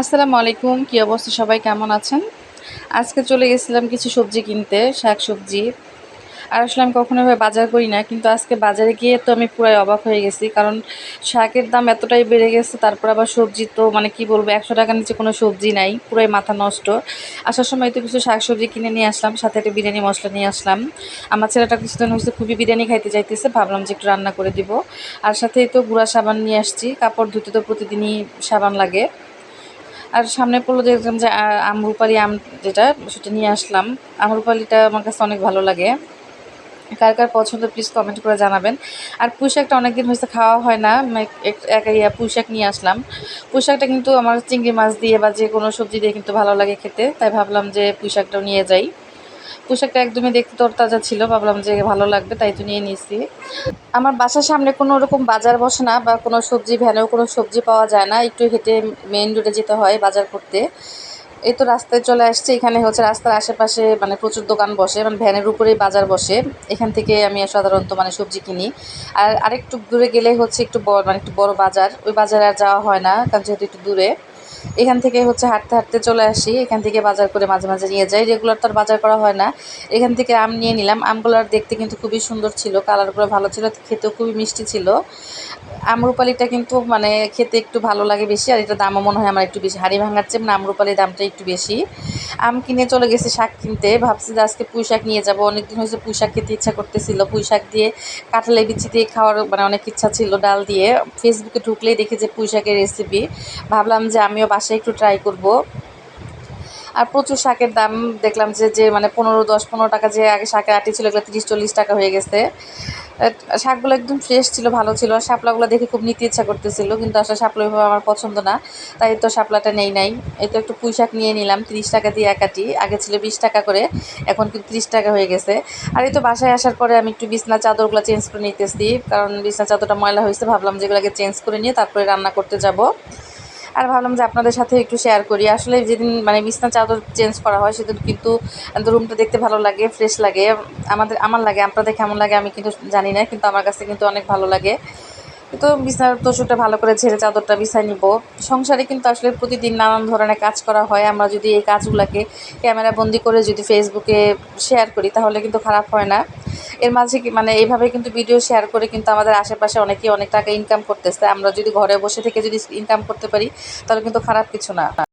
আসসালামু আলাইকুম, কী অবস্থা? সবাই কেমন আছেন? আজকে চলে গেছিলাম কিছু সবজি কিনতে, শাক সবজি। আর আসলে আমি কখনো এভাবে বাজার করি না, কিন্তু আজকে বাজারে গিয়ে তো আমি পুরাই অবাক হয়ে গেছি, কারণ শাকের দাম এতটাই বেড়ে গেছে, তারপর আবার সবজি তো মানে কি বলব, একশো টাকার নিচে কোনো সবজি নাই, পুরাই মাথা নষ্ট। আসার সময় তো কিছু শাক সবজি কিনে নিয়ে আসলাম, সাথে একটা বিরিয়ানি মশলা নিয়ে আসলাম। আমার ছেলেটা কিছুদিন হয়েছে খুবই বিরিয়ানি খাইতে চাইতেছে ভাবলাম যে একটু রান্না করে দিব। আর সাথে তো গুঁড়া সাবান নিয়ে আসছি, কাপড় ধুতে তো প্রতিদিনই সাবান লাগে। আর সামনে পড়ল দেখলাম যে আমরুপালি আম যেটা, সেটা নিয়ে আসলাম। আমরুপালিটা আমার কাছে অনেক ভালো লাগে। কার কার পছন্দ প্লিজ কমেন্ট করে জানাবেন। আর পুঁই শাকটা অনেকদিন হয়েছে খাওয়া হয় না। এক- ইয়া পুঁই শাক নিয়ে আসলাম। পুঁই শাকটা কিন্তু আমার চিংড়ি মাছ দিয়ে বা যে কোনো সবজি দিয়ে কিন্তু ভালো লাগে খেতে। তাই ভাবলাম যে পুঁই শাকটাও নিয়ে যাই। পুঁই শাকটা একদমই দেখতে তরতাজা ছিল। ভাবলাম যে ভালো লাগবে, তাই তো নিয়ে নিয়েছি। আমার বাসার সামনে কোনো রকম বাজার বসে না বা কোনো সবজি ভ্যানেও কোনো সবজি পাওয়া যায় না। একটু হেঁটে মেইন রোডে যেতে হয় বাজার করতে। এই তো রাস্তায় চলে আসছে। এখানে হচ্ছে রাস্তার আশেপাশে মানে প্রচুর দোকান বসে মানে ভ্যানের উপরেই বাজার বসে। এখান থেকে আমি সাধারণত মানে সবজি কিনি। আর আরেকটু দূরে গেলে হচ্ছে একটু বড় মানে একটু বড় বাজার। ওই বাজারে আর যাওয়া হয় না, কারণ যেহেতু একটু দূরে। এখান থেকে হচ্ছে হাঁটতে হাঁটতে চলে আসি। এখান থেকে বাজার করে মাঝে মাঝে নিয়ে যাই। রেগুলার তো আর বাজার করা হয় না। এখান থেকে আম নিয়ে নিলাম। আমগুলোর দেখতে কিন্তু খুবই সুন্দর ছিল। কালারগুলো ভালো ছিল। খেতেও খুবই মিষ্টি ছিল। আমরুপালিটা কিন্তু মানে খেতে একটু ভালো লাগে বেশি। আর এটা দামও মনে হয় আমার একটু বেশি। হাড়ি ভাঙার চেয়ে মানে আমরুপালির দামটা একটু বেশি। আম কিনে চলে গেছি শাক কিনতে। ভাবছি যে আজকে পুঁই শাক নিয়ে যাব। অনেকদিন হয়েছে পুঁই শাক খেতে ইচ্ছা করতেছিল। পুঁই শাক দিয়ে কাঁঠালে বিচি দিয়ে খাওয়ার মানে অনেক ইচ্ছা ছিল ডাল দিয়ে। ফেসবুকে ঢুকলেই দেখি যে পুঁই শাকের রেসিপি ভাবলাম যে আমিও বাসায় একটু ট্রাই করব। আর প্রচুর শাকের দাম দেখলাম যে যে মানে পনেরো, দশ, পনেরো টাকা যে আগে শাকের আটি ছিল, এগুলো তিরিশ, চল্লিশ টাকা হয়ে গেছে। শাকগুলো একদম ফ্রেশ ছিল, ভালো ছিল। আর শাপলাগুলো দেখে খুব নিতে ইচ্ছা করতেছিল, কিন্তু আসলে শাপলা ওইভাবে আমার পছন্দ না। তাই তো শাপলাটা নেই নাই। এই তো একটু পুঁই শাক নিয়ে নিলাম, তিরিশ টাকা দিয়ে একাটি আগে ছিল বিশ টাকা করে, এখন কিন্তু তিরিশ টাকা হয়ে গেছে। আর এই তো বাসায় আসার পরে আমি একটু বিছনা চাদরগুলো চেঞ্জ করে নিতেছি, কারণ বিছনা চাদরটা ময়লা হয়েছে, ভাবলাম যেগুলোকে চেঞ্জ করে নিয়ে তারপরে রান্না করতে যাব। আর ভাবলাম যে আপনাদের সাথে একটু শেয়ার করি। আসলে যেদিন মানে বিছনা চাদর চেঞ্জ করা হয়, সেদিন কিন্তু রুমটা দেখতে ভালো লাগে ফ্রেশ লাগে। আমাদের, আমার লাগে, আপনাদের কেমন লাগে আমি কিন্তু জানি না, কিন্তু আমার কাছে কিন্তু অনেক ভালো লাগে। তো বিছানার তোষকটা ভালো করে ঝেড়ে চাদরটা বিছায় নিব। সংসারে কিন্তু আসলে প্রতিদিন নানান ধরনের কাজ করা হয়। আমরা যদি এই কাজগুলোকে ক্যামেরা বন্দি করে যদি ফেসবুকে শেয়ার করি, তাহলে কিন্তু খারাপ হয় না। এর মাঝে কি মানে এইভাবে কিন্তু ভিডিও শেয়ার করে কিন্তু আমাদের আশেপাশে অনেকেই অনেক টাকা ইনকাম করতেছে। আমরা যদি ঘরে বসে থেকে যদি ইনকাম করতে পারি, তাহলে কিন্তু খারাপ কিছু না।